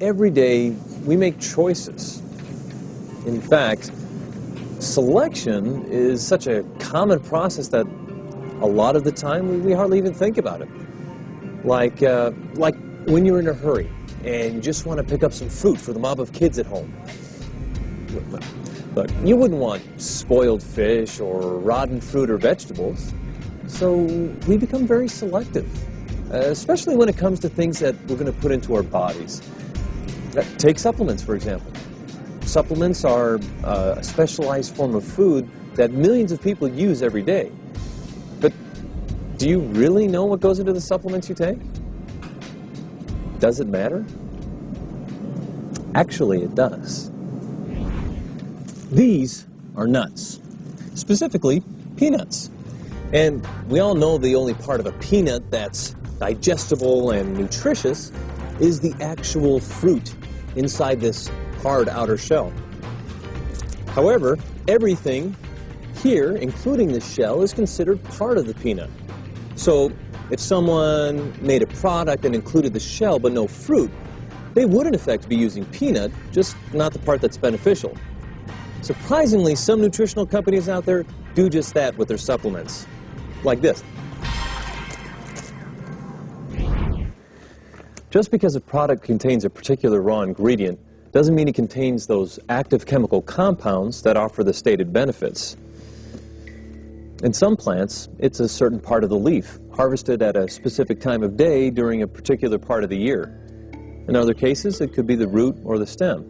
Every day we make choices. In fact, selection is such a common process that a lot of the time we, we hardly even think about it. Like, uh, like when you're in a hurry and you just want to pick up some fruit for the mob of kids at home. Look, you wouldn't want spoiled fish or rotten fruit or vegetables. So we become very selective, uh, especially when it comes to things that we're going to put into our bodies. Take supplements, for example. Supplements are uh, a specialized form of food that millions of people use every day. But do you really know what goes into the supplements you take? Does it matter? Actually, it does. These are nuts, specifically peanuts. And we all know the only part of a peanut that's digestible and nutritious is the actual fruit inside this hard outer shell. However, everything here, including the shell, is considered part of the peanut. So if someone made a product and included the shell but no fruit, they would in effect be using peanut, just not the part that's beneficial. Surprisingly, some nutritional companies out there do just that with their supplements. Like this. Just because a product contains a particular raw ingredient doesn't mean it contains those active chemical compounds that offer the stated benefits. In some plants, it's a certain part of the leaf, harvested at a specific time of day during a particular part of the year. In other cases, it could be the root or the stem.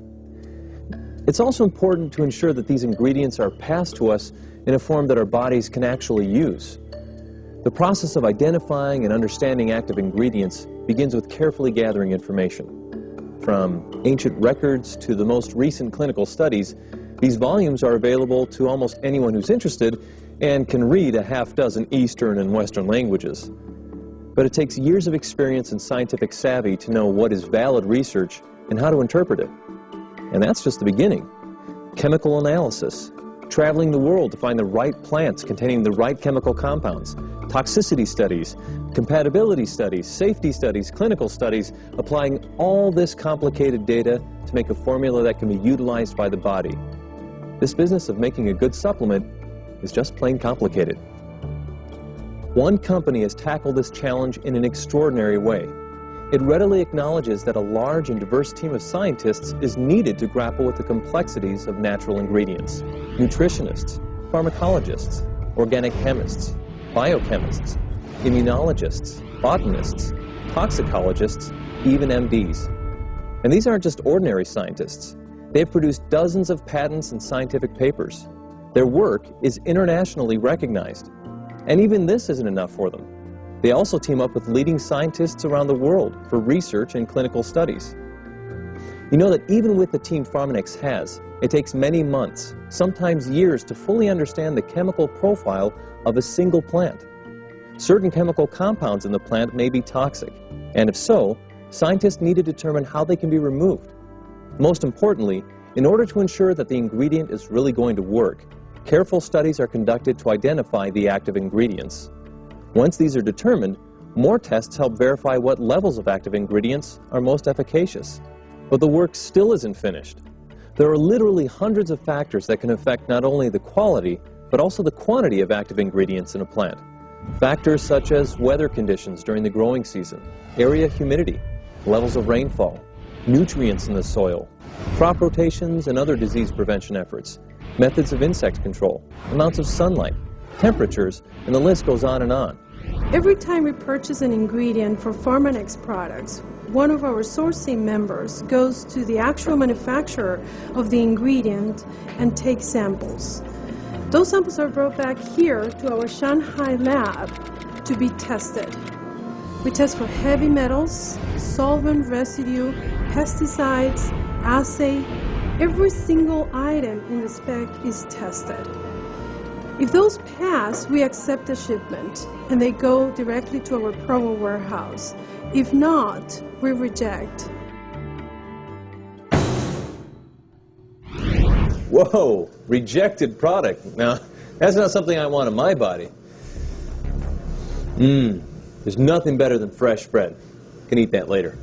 It's also important to ensure that these ingredients are passed to us in a form that our bodies can actually use. The process of identifying and understanding active ingredients begins with carefully gathering information. From ancient records to the most recent clinical studies, these volumes are available to almost anyone who's interested and can read a half dozen Eastern and Western languages. But it takes years of experience and scientific savvy to know what is valid research and how to interpret it. And that's just the beginning. Chemical analysis, traveling the world to find the right plants containing the right chemical compounds, toxicity studies, compatibility studies, safety studies, clinical studies, applying all this complicated data to make a formula that can be utilized by the body. This business of making a good supplement is just plain complicated. One company has tackled this challenge in an extraordinary way. It readily acknowledges that a large and diverse team of scientists is needed to grapple with the complexities of natural ingredients. Nutritionists, pharmacologists, organic chemists, biochemists, immunologists, botanists, toxicologists, even MDs. And these aren't just ordinary scientists. They've produced dozens of patents and scientific papers. Their work is internationally recognized. And even this isn't enough for them. They also team up with leading scientists around the world for research and clinical studies. You know that even with the team Pharmanex has, it takes many months, sometimes years, to fully understand the chemical profile of a single plant. Certain chemical compounds in the plant may be toxic, and if so, scientists need to determine how they can be removed. Most importantly, in order to ensure that the ingredient is really going to work, careful studies are conducted to identify the active ingredients. Once these are determined, more tests help verify what levels of active ingredients are most efficacious. But the work still isn't finished. There are literally hundreds of factors that can affect not only the quality, but also the quantity of active ingredients in a plant. Factors such as weather conditions during the growing season, area humidity, levels of rainfall, nutrients in the soil, crop rotations and other disease prevention efforts, methods of insect control, amounts of sunlight, temperatures, and the list goes on and on. Every time we purchase an ingredient for Pharmanex products, one of our sourcing members goes to the actual manufacturer of the ingredient and takes samples. Those samples are brought back here to our Shanghai lab to be tested. We test for heavy metals, solvent residue, pesticides, assay. Every single item in the spec is tested. If those pass, we accept the shipment and they go directly to our promo warehouse. If not, we reject. Whoa, rejected product. Now, that's not something I want in my body. Mmm, there's nothing better than fresh bread. Can eat that later.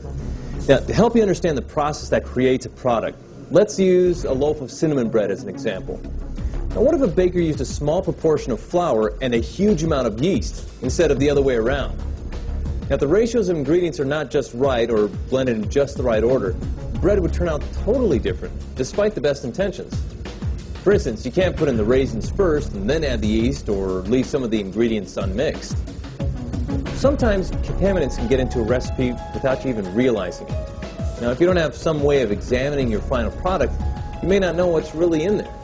Now, to help you understand the process that creates a product, let's use a loaf of cinnamon bread as an example. Now, what if a baker used a small proportion of flour and a huge amount of yeast instead of the other way around? Now, if the ratios of ingredients are not just right or blended in just the right order, bread would turn out totally different, despite the best intentions. For instance, you can't put in the raisins first and then add the yeast or leave some of the ingredients unmixed. Sometimes contaminants can get into a recipe without you even realizing it. Now, if you don't have some way of examining your final product, you may not know what's really in there.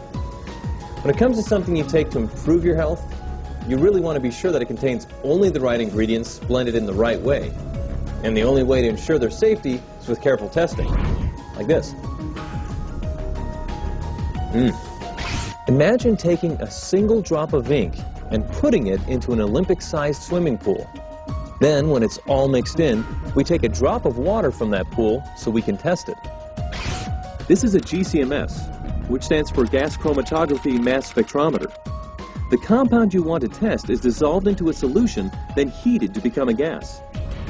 When it comes to something you take to improve your health, you really want to be sure that it contains only the right ingredients blended in the right way. And the only way to ensure their safety is with careful testing, like this. Mm. Imagine taking a single drop of ink and putting it into an Olympic-sized swimming pool. Then, when it's all mixed in, we take a drop of water from that pool so we can test it. This is a GCMS, which stands for Gas Chromatography Mass Spectrometer. The compound you want to test is dissolved into a solution, then heated to become a gas.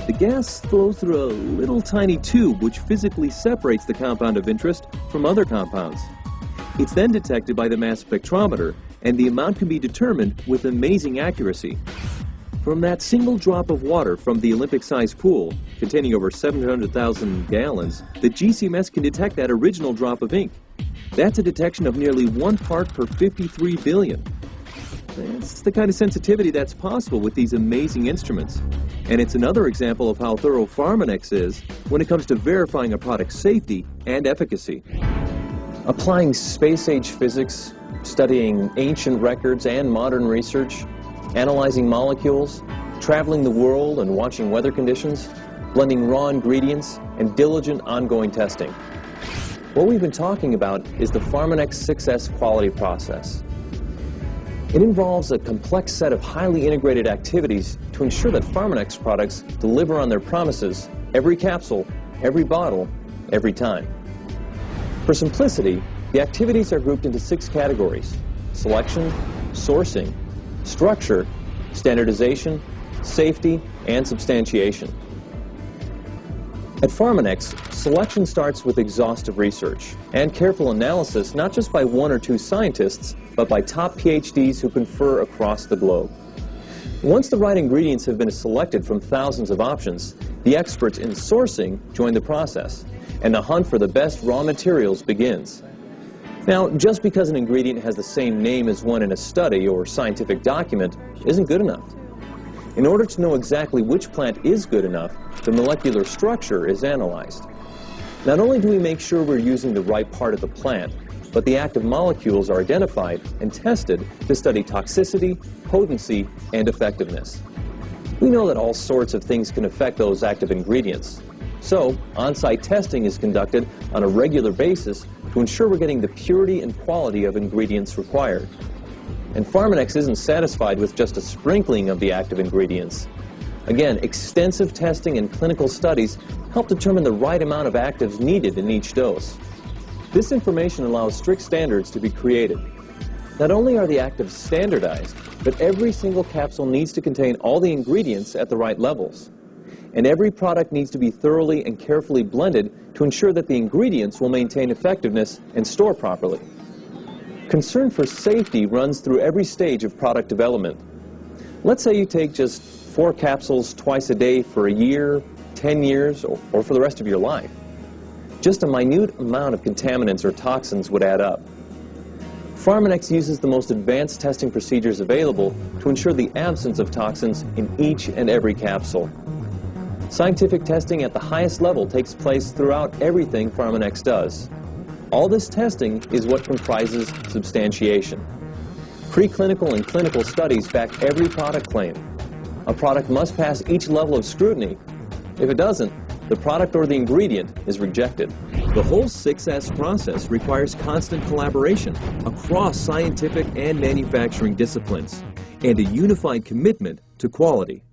The gas flows through a little tiny tube which physically separates the compound of interest from other compounds. It's then detected by the mass spectrometer, and the amount can be determined with amazing accuracy. From that single drop of water from the Olympic-sized pool, containing over 700,000 gallons, the GCMS can detect that original drop of ink. That's a detection of nearly one part per 53 billion. That's the kind of sensitivity that's possible with these amazing instruments. And it's another example of how thorough Pharmanex is when it comes to verifying a product's safety and efficacy. Applying space-age physics, studying ancient records and modern research, analyzing molecules, traveling the world and watching weather conditions, blending raw ingredients, and diligent ongoing testing. What we've been talking about is the Pharmanex 6S quality process. It involves a complex set of highly integrated activities to ensure that Pharmanex products deliver on their promises every capsule, every bottle, every time. For simplicity, the activities are grouped into six categories, selection, sourcing, structure, standardization, safety, and substantiation. At Pharmanex, selection starts with exhaustive research and careful analysis not just by one or two scientists, but by top PhDs who confer across the globe. Once the right ingredients have been selected from thousands of options, the experts in sourcing join the process, and the hunt for the best raw materials begins. Now, just because an ingredient has the same name as one in a study or scientific document isn't good enough. In order to know exactly which plant is good enough, the molecular structure is analyzed. Not only do we make sure we're using the right part of the plant, but the active molecules are identified and tested to study toxicity, potency, and effectiveness. We know that all sorts of things can affect those active ingredients. So, on-site testing is conducted on a regular basis to ensure we're getting the purity and quality of ingredients required. And Pharmanex isn't satisfied with just a sprinkling of the active ingredients. Again, extensive testing and clinical studies help determine the right amount of actives needed in each dose. This information allows strict standards to be created. Not only are the actives standardized, but every single capsule needs to contain all the ingredients at the right levels and every product needs to be thoroughly and carefully blended to ensure that the ingredients will maintain effectiveness and store properly. Concern for safety runs through every stage of product development. Let's say you take just four capsules twice a day for a year, 10 years, or, or for the rest of your life. Just a minute amount of contaminants or toxins would add up. Pharmanex uses the most advanced testing procedures available to ensure the absence of toxins in each and every capsule. Scientific testing at the highest level takes place throughout everything Pharmanex does. All this testing is what comprises substantiation. Preclinical and clinical studies back every product claim. A product must pass each level of scrutiny. If it doesn't, the product or the ingredient is rejected. The whole 6S process requires constant collaboration across scientific and manufacturing disciplines and a unified commitment to quality.